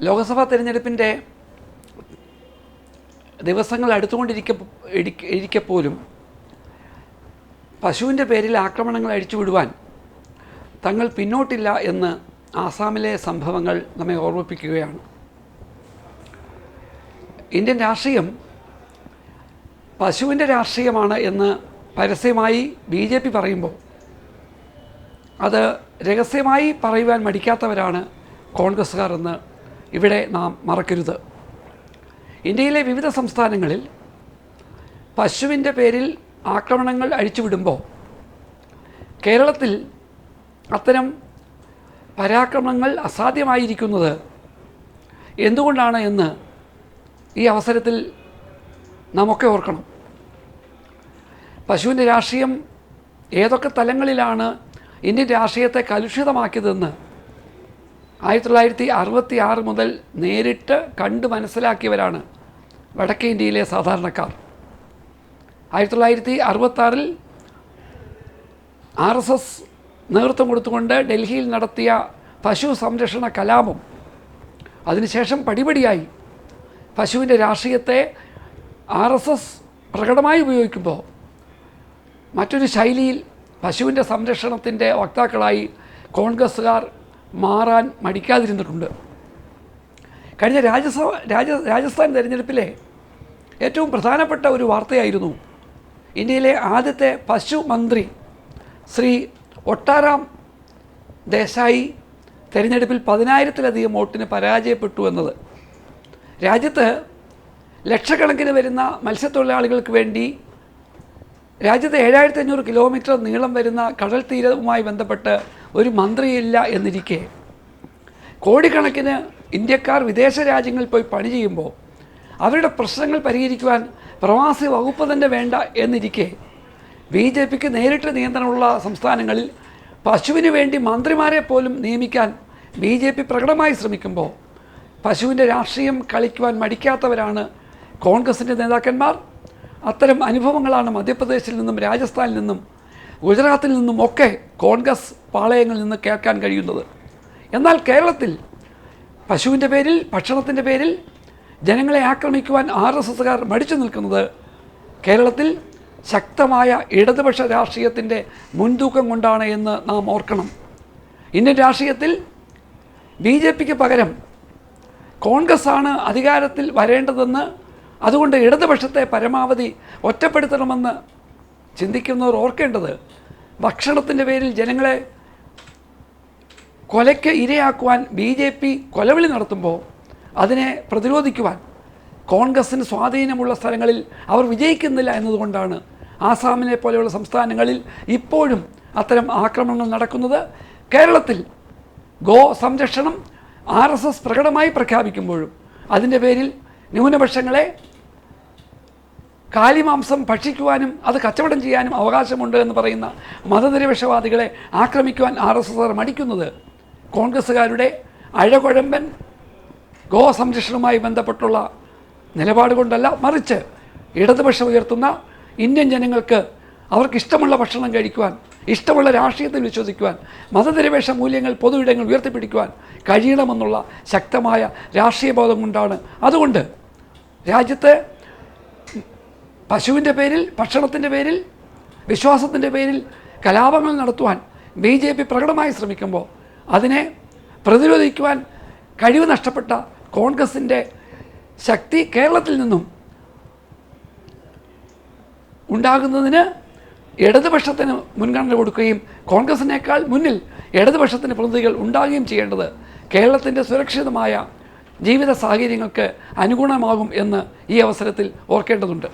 ലോക്സഭാ തിരഞ്ഞെടുപ്പിന്റെ ദിവസങ്ങൾ അടുത്തുകൊണ്ടിരിക്ക ഇരിക്കപ്പോലും പോലും പശുവിന്റെ പേരിൽ ആക്രമണങ്ങൾ അഴിച്ചുവിടുവാൻ തങ്ങൾ പിന്നോട്ടില്ല എന്ന് ആസാമിലെ സംഭവങ്ങൾ നമ്മെ ഓർമ്മിപ്പിക്കുകയാണ്. ഇന്ത്യൻ രാഷ്ട്രീയം പശുവിന്റെ രാഷ്ട്രീയമാണ് എന്ന് പരസ്യമായി ബി ജെ പി പറയുമ്പോൾ അത് രഹസ്യമായി പറയുവാൻ മടിക്കാത്തവരാണ് കോൺഗ്രസ്സുകാർ എന്ന് ഇവിടെ നാം മറക്കരുത്. ഇന്ത്യയിലെ വിവിധ സംസ്ഥാനങ്ങളിൽ പശുവിന്റെ പേരിൽ ആക്രമണങ്ങൾ അഴിച്ചുവിടുമ്പോൾ കേരളത്തിൽ അത്തരം പരാക്രമണങ്ങൾ അസാധ്യമായിരിക്കുന്നത് എന്തുകൊണ്ടാണ് എന്ന് ഈ അവസരത്തിൽ നമുക്ക് ഓർക്കണം. പശുവിന്റെ രാഷ്ട്രീയം ഏതൊക്കെ തലങ്ങളിലാണ് ഇന്ത്യൻ രാഷ്ട്രീയത്തെ കലുഷിതമാക്കിയതെന്ന് ആയിരത്തി തൊള്ളായിരത്തി അറുപത്തി ആറ് മുതൽ നേരിട്ട് കണ്ട് മനസ്സിലാക്കിയവരാണ് വടക്കേ ഇന്ത്യയിലെ സാധാരണക്കാർ. ആയിരത്തി തൊള്ളായിരത്തി അറുപത്താറിൽ ആർ എസ് എസ് നേതൃത്വം കൊടുത്തുകൊണ്ട് ഡൽഹിയിൽ നടത്തിയ പശു സംരക്ഷണ കലാപം അതിനുശേഷം പടിപടിയായി പശുവിന്റെ രാഷ്ട്രീയത്തെ ആർ എസ് എസ് പ്രകടമായി ഉപയോഗിക്കുമ്പോൾ മറ്റൊരു ശൈലിയിൽ പശുവിന്റെ സംരക്ഷണത്തിന്റെ വക്താക്കളായി കോൺഗ്രസ്സുകാർ മാറാൻ മടിക്കാതിരുന്നിട്ടുണ്ട്. കഴിഞ്ഞ രാജ്യസഭ രാജ രാജസ്ഥാൻ തിരഞ്ഞെടുപ്പിലെ ഏറ്റവും പ്രധാനപ്പെട്ട ഒരു വാർത്തയായിരുന്നു ഇന്ത്യയിലെ ആദ്യത്തെ പശു മന്ത്രി ശ്രീ ഒട്ടാറാം ദേശായി തെരഞ്ഞെടുപ്പിൽ പതിനായിരത്തിലധികം വോട്ടിന് പരാജയപ്പെട്ടു എന്നത്. രാജ്യത്ത് ലക്ഷക്കണക്കിന് വരുന്ന മത്സ്യത്തൊഴിലാളികൾക്ക് വേണ്ടി രാജ്യത്തെ ഏഴായിരത്തി അഞ്ഞൂറ് കിലോമീറ്റർ നീളം വരുന്ന കടൽ തീരവുമായി ബന്ധപ്പെട്ട് ഒരു മന്ത്രിയില്ല എന്നിരിക്കെ കോടിക്കണക്കിന് ഇന്ത്യക്കാർ വിദേശ രാജ്യങ്ങളിൽ പോയി പണി ചെയ്യുമ്പോൾ അവരുടെ പ്രശ്നങ്ങൾ പരിഹരിക്കുവാൻ പ്രവാസി വകുപ്പ് തന്നെ വേണ്ട എന്നിരിക്കെ ബി ജെ പിക്ക് നേരിട്ട് നിയന്ത്രണമുള്ള സംസ്ഥാനങ്ങളിൽ പശുവിന് വേണ്ടി മന്ത്രിമാരെ പോലും നിയമിക്കാൻ ബി ജെ പി പ്രകടമായി ശ്രമിക്കുമ്പോൾ പശുവിന്റെ രാഷ്ട്രീയം കളിക്കുവാൻ മടിക്കാത്തവരാണ് കോൺഗ്രസിന്റെ നേതാക്കന്മാർ. അത്തരം അനുഭവങ്ങളാണ് മധ്യപ്രദേശിൽ നിന്നും രാജസ്ഥാനിൽ നിന്നും ഗുജറാത്തിൽ നിന്നും ഒക്കെ കോൺഗ്രസ് പാളയങ്ങളിൽ നിന്ന് കേൾക്കാൻ കഴിയുന്നത്. എന്നാൽ കേരളത്തിൽ പശുവിന്റെ പേരിൽ ഭക്ഷണത്തിന്റെ പേരിൽ ജനങ്ങളെ ആക്രമിക്കുവാൻ ആർ എസ് എസ്സുകാർ മടിച്ചു നിൽക്കുന്നത് കേരളത്തിൽ ശക്തമായ ഇടതുപക്ഷ രാഷ്ട്രീയത്തിന്റെ മുൻതൂക്കം കൊണ്ടാണ് എന്ന് നാം ഓർക്കണം. ഇന്ത്യൻ രാഷ്ട്രീയത്തിൽ ബി ജെ പിക്ക് പകരം കോൺഗ്രസ് ആണ് അധികാരത്തിൽ വരേണ്ടതെന്ന് അതുകൊണ്ട് ഇടതുപക്ഷത്തെ പരമാവധി ഒറ്റപ്പെടുത്തണമെന്ന് ചിന്തിക്കുന്നവർ ഓർക്കേണ്ടത് ഭക്ഷണത്തിന്റെ പേരിൽ ജനങ്ങളെ കൊലയ്ക്ക് ഇരയാക്കുവാൻ ബി ജെ പി കൊലവിളി നടത്തുമ്പോൾ അതിനെ പ്രതിരോധിക്കുവാൻ കോൺഗ്രസ്സിന് സ്വാധീനമുള്ള സ്ഥലങ്ങളിൽ അവർ വിജയിക്കുന്നില്ല എന്നതുകൊണ്ടാണ് ആസാമിനെ പോലെയുള്ള സംസ്ഥാനങ്ങളിൽ ഇപ്പോഴും അത്തരം ആക്രമണങ്ങൾ നടക്കുന്നത്. കേരളത്തിൽ ഗോ സംരക്ഷണം ആർ പ്രകടമായി പ്രഖ്യാപിക്കുമ്പോഴും അതിന്റെ പേരിൽ ന്യൂനപക്ഷങ്ങളെ കാലിമാംസം ഭക്ഷിക്കുവാനും അത് കച്ചവടം ചെയ്യാനും അവകാശമുണ്ട് എന്ന് പറയുന്ന മതനിരപക്ഷവാദികളെ ആക്രമിക്കുവാൻ ആർ എസ് എസ് ആർ മടിക്കുന്നത് കോൺഗ്രസ്സുകാരുടെ അഴകുഴമ്പൻ ഗോ സംരക്ഷണവുമായി ബന്ധപ്പെട്ടുള്ള നിലപാട് കൊണ്ടല്ല മറിച്ച് ഇടതുപക്ഷം ഉയർത്തുന്ന ഇന്ത്യൻ ജനങ്ങൾക്ക് അവർക്ക് ഇഷ്ടമുള്ള ഭക്ഷണം കഴിക്കുവാൻ ഇഷ്ടമുള്ള രാഷ്ട്രീയത്തിൽ വിശ്വസിക്കുവാൻ മതനിരപേക്ഷ മൂല്യങ്ങൾ പൊതു ഇടങ്ങൾ ഉയർത്തിപ്പിടിക്കുവാൻ കഴിയണമെന്നുള്ള ശക്തമായ രാഷ്ട്രീയ ബോധം കൊണ്ടാണ്. അതുകൊണ്ട് രാജ്യത്ത് പശുവിന്റെ പേരിൽ ഭക്ഷണത്തിന്റെ പേരിൽ വിശ്വാസത്തിന്റെ പേരിൽ കലാപങ്ങൾ നടത്തുവാൻ ബി ജെ പി പ്രകടമായി ശ്രമിക്കുമ്പോൾ അതിനെ പ്രതിരോധിക്കുവാൻ കഴിവ് നഷ്ടപ്പെട്ട കോൺഗ്രസിന്റെ ശക്തി കേരളത്തിൽ നിന്നും ഉണ്ടാകുന്നതിന് ഇടതുപക്ഷത്തിന് മുൻഗണന കൊടുക്കുകയും കോൺഗ്രസിനേക്കാൾ മുന്നിൽ ഇടതുപക്ഷത്തിന് പ്രതിനിധികൾ ഉണ്ടാകുകയും ചെയ്യേണ്ടത് കേരളത്തിന്റെ സുരക്ഷിതമായ ജീവിത സാഹചര്യങ്ങൾക്ക് അനുഗുണമാകും എന്ന് ഈ അവസരത്തിൽ ഓർക്കേണ്ടതുണ്ട്.